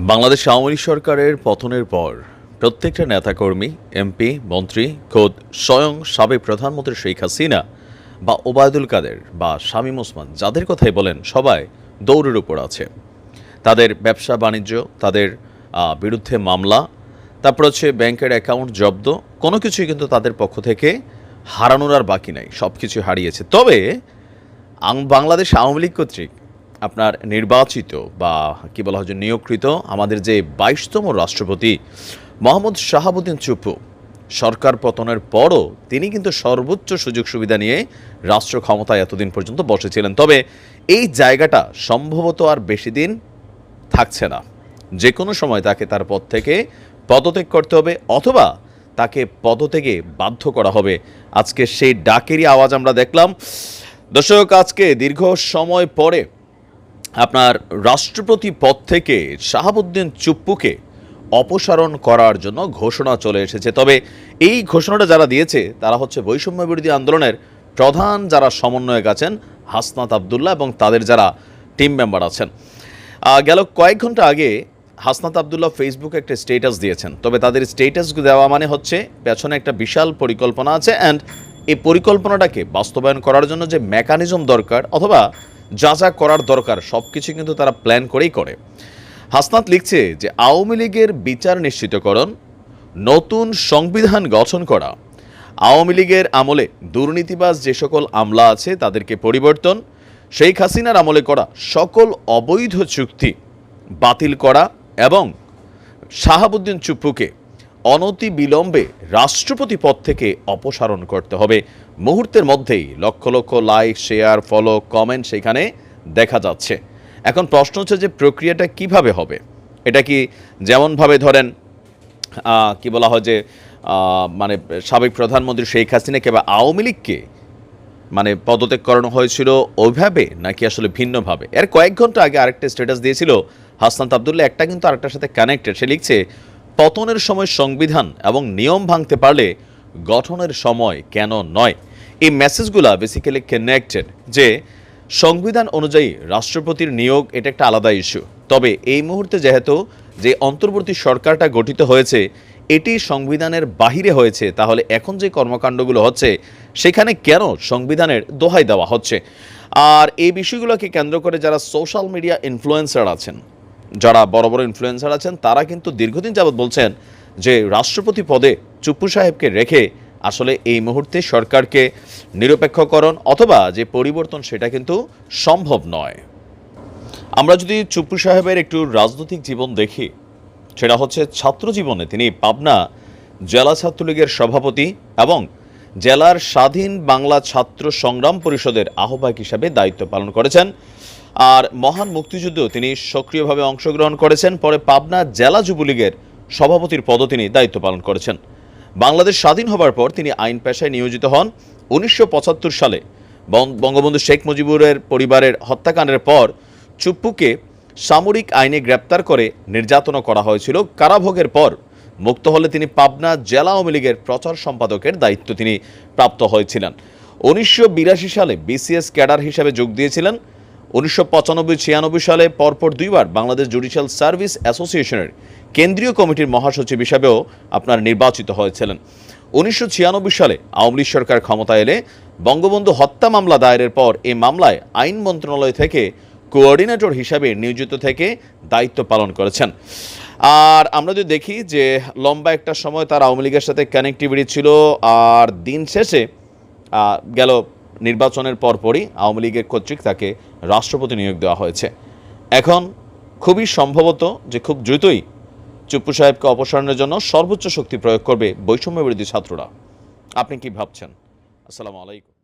বাংলাদেশ আওয়ামী লীগ সরকারের পতনের পর প্রত্যেকটা নেতাকর্মী, এমপি, মন্ত্রী, খোদ স্বয়ং সাবেক প্রধানমন্ত্রী শেখ হাসিনা বা ওবায়দুল কাদের বা শামীম ওসমান যাদের কথাই বলেন, সবাই দৌড়ের উপর আছে। তাদের ব্যবসা বাণিজ্য, তাদের বিরুদ্ধে মামলা, তারপর হচ্ছে ব্যাংকের অ্যাকাউন্ট জব্দ, কোনো কিছুই কিন্তু তাদের পক্ষ থেকে হারানোর আর বাকি নাই সব কিছু হারিয়েছে। তবে বাংলাদেশ আওয়ামী লীগ কর্তৃক আপনার নির্বাচিত বা কি বলা হয় নিয়োগকৃত আমাদের যে বাইশতম রাষ্ট্রপতি মোহাম্মদ শাহাবুদ্দিন চুপু সরকার পতনের পরও তিনি কিন্তু সর্বোচ্চ সুযোগ সুবিধা নিয়ে রাষ্ট্র ক্ষমতায় এতদিন পর্যন্ত বসেছিলেন তবে এই জায়গাটা সম্ভবত আর বেশি দিন থাকছে না। যে কোনো সময় তাকে তার পদ থেকে পদত্যাগ করতে হবে অথবা তাকে পদত্যাগে বাধ্য করা হবে। আজকে সেই ডাকেরই আওয়াজ আমরা দেখলাম। দর্শক, আজকে দীর্ঘ সময় পরে আপনার রাষ্ট্রপতি পদ থেকে শাহাবুদ্দিন চুপ্পুকে অপসারণ করার জন্য ঘোষণা চলে এসেছে। তবে এই ঘোষণাটা যারা দিয়েছে, তারা হচ্ছে বৈষম্য বিরোধী আন্দোলনের প্রধান যারা সমন্বয়ক আছেন, হাসনাত আবদুল্লাহ এবং তাদের যারা টিম মেম্বার আছেন। গেল কয়েক ঘণ্টা আগে হাসনাত আবদুল্লাহ ফেসবুকে একটা স্টেটাস দিয়েছেন। তবে তাদের স্টেটাস দেওয়া মানে হচ্ছে, পেছনে একটা বিশাল পরিকল্পনা আছে অ্যান্ড এই পরিকল্পনাটাকে বাস্তবায়ন করার জন্য যে মেকানিজম দরকার অথবা যা যা করার দরকার সব কিছু কিন্তু তারা প্ল্যান করেই করে। হাসনাত লিখছে যে, আওয়ামী লীগের বিচার নিশ্চিতকরণ, নতুন সংবিধান গঠন করা, আওয়ামী লীগের আমলে দুর্নীতিবাজ যে সকল আমলা আছে তাদেরকে পরিবর্তন, শেখ হাসিনার আমলে করা সকল অবৈধ চুক্তি বাতিল করা এবং শাহাবুদ্দিন চুপ্পুকে অনতি বিলম্বে রাষ্ট্রপতি পদ থেকে অপসারণ করতে হবে। মুহূর্তের মধ্যেই lakh lakh like, share, follow, comment সেখানে দেখা যাচ্ছে। এখন প্রশ্ন হচ্ছে যে প্রক্রিয়াটা কীভাবে হবে? এটা কি যেমনভাবে ধরেন কি বলা হয় যে মানে সাবেক প্রধানমন্ত্রী শেখ হাসিনাকে বা আওয়ামী লীগকে মানে পদত্যাগ করানো হয়েছিল ওইভাবে নাকি আসলে ভিন্নভাবে? এর কয়েক ঘণ্টা আগে আরেকটা স্ট্যাটাস দিয়েছিল হাসনাত আবদুল্লাহ, একটা কিন্তু আরেকটার সাথে কানেক্টেড সে লিখছে পতনের সময় সংবিধান এবং নিয়ম ভাঙতে পারলে গঠনের সময় কেন নয়? এই মেসেজগুলো বেসিক্যালি কানেক্টেড যে সংবিধান অনুযায়ী রাষ্ট্রপতির নিয়োগ এটা একটা আলাদা ইস্যু তবে এই মুহূর্তে যেহেতু যে অন্তর্বর্তী সরকারটা গঠিত হয়েছে, এটি সংবিধানের বাহিরে হয়েছে, তাহলে এখন যে কর্মকাণ্ডগুলো হচ্ছে, সেখানে কেন সংবিধানের দোহাই দেওয়া হচ্ছে? আর এই বিষয়গুলোকে কেন্দ্র করে যারা সোশ্যাল মিডিয়া ইনফ্লুয়েন্সার আছেন যারা বড় বড় ইনফ্লুয়েন্সার আছেন, তারা কিন্তু দীর্ঘদিন যাবৎ বলছেন যে রাষ্ট্রপতি পদে চুপ্পু সাহেবকে রেখে আসলে এই মুহূর্তে সরকারকে নিরপেক্ষকরণ অথবা যে পরিবর্তন সেটা কিন্তু সম্ভব নয়। আমরা যদি চুপ্পু সাহেবের একটু রাজনৈতিক জীবন দেখি, সেটা হচ্ছে ছাত্র জীবনে তিনি পাবনা জেলা ছাত্রলীগের সভাপতি এবং জেলার স্বাধীন বাংলা ছাত্র সংগ্রাম পরিষদের আহ্বায়ক হিসাবে দায়িত্ব পালন করেছেন। আর মহান মুক্তিযুদ্ধেও তিনি সক্রিয়ভাবে অংশগ্রহণ করেছেন। পরে পাবনা জেলা যুবলীগের সভাপতির পদও তিনি দায়িত্ব পালন করেছেন। বাংলাদেশ স্বাধীন হবার পর তিনি আইন পেশায় নিয়োজিত হন। উনিশশো পঁচাত্তর সালে বঙ্গবন্ধু শেখ মুজিবুরের পরিবারের হত্যাকাণ্ডের পর চুপ্পুকে সামরিক আইনে গ্রেপ্তার করে নির্যাতন করা হয়েছিল। কারাভোগের পর মুক্ত হলে তিনি পাবনা জেলা আওয়ামী লীগের প্রচার সম্পাদকের দায়িত্ব তিনি প্রাপ্ত হয়েছিলেন। উনিশশো বিরাশি সালে বিসিএস ক্যাডার হিসেবে যোগ দিয়েছিলেন। উনিশশো পঁচানব্বই ছিয়ানব্বই সালে পরপর দুইবার বাংলাদেশ জুডিশিয়াল সার্ভিস অ্যাসোসিয়েশনের কেন্দ্রীয় কমিটির মহাসচিব হিসাবেও আপনার নির্বাচিত হয়েছিলেন। উনিশশো ছিয়ানব্বই সালে আওয়ামী লীগ সরকার ক্ষমতা এলে বঙ্গবন্ধু হত্যা মামলা দায়েরের পর এই মামলায় আইন মন্ত্রণালয় থেকে কোঅর্ডিনেটর হিসাবে নিয়োজিত থেকে দায়িত্ব পালন করেছেন। আর আমরা যদি দেখি যে লম্বা একটা সময় তার আওয়ামী লীগের সাথে কানেক্টিভিটি ছিল, আর দিন শেষে গেল নির্বাচনের পরপরই আওয়ামী লীগের কর্তৃক তাকে রাষ্ট্রপতি নিয়োগ দেওয়া হয়েছে। এখন খুবই সম্ভবত যে খুব দ্রুতই চুপ্পু সাহেবকে অপসারণের জন্য সর্বোচ্চ শক্তি প্রয়োগ করবে বৈষম্য বিরোধী ছাত্ররা। আপনি কি ভাবছেন? আসসালামু আলাইকুম।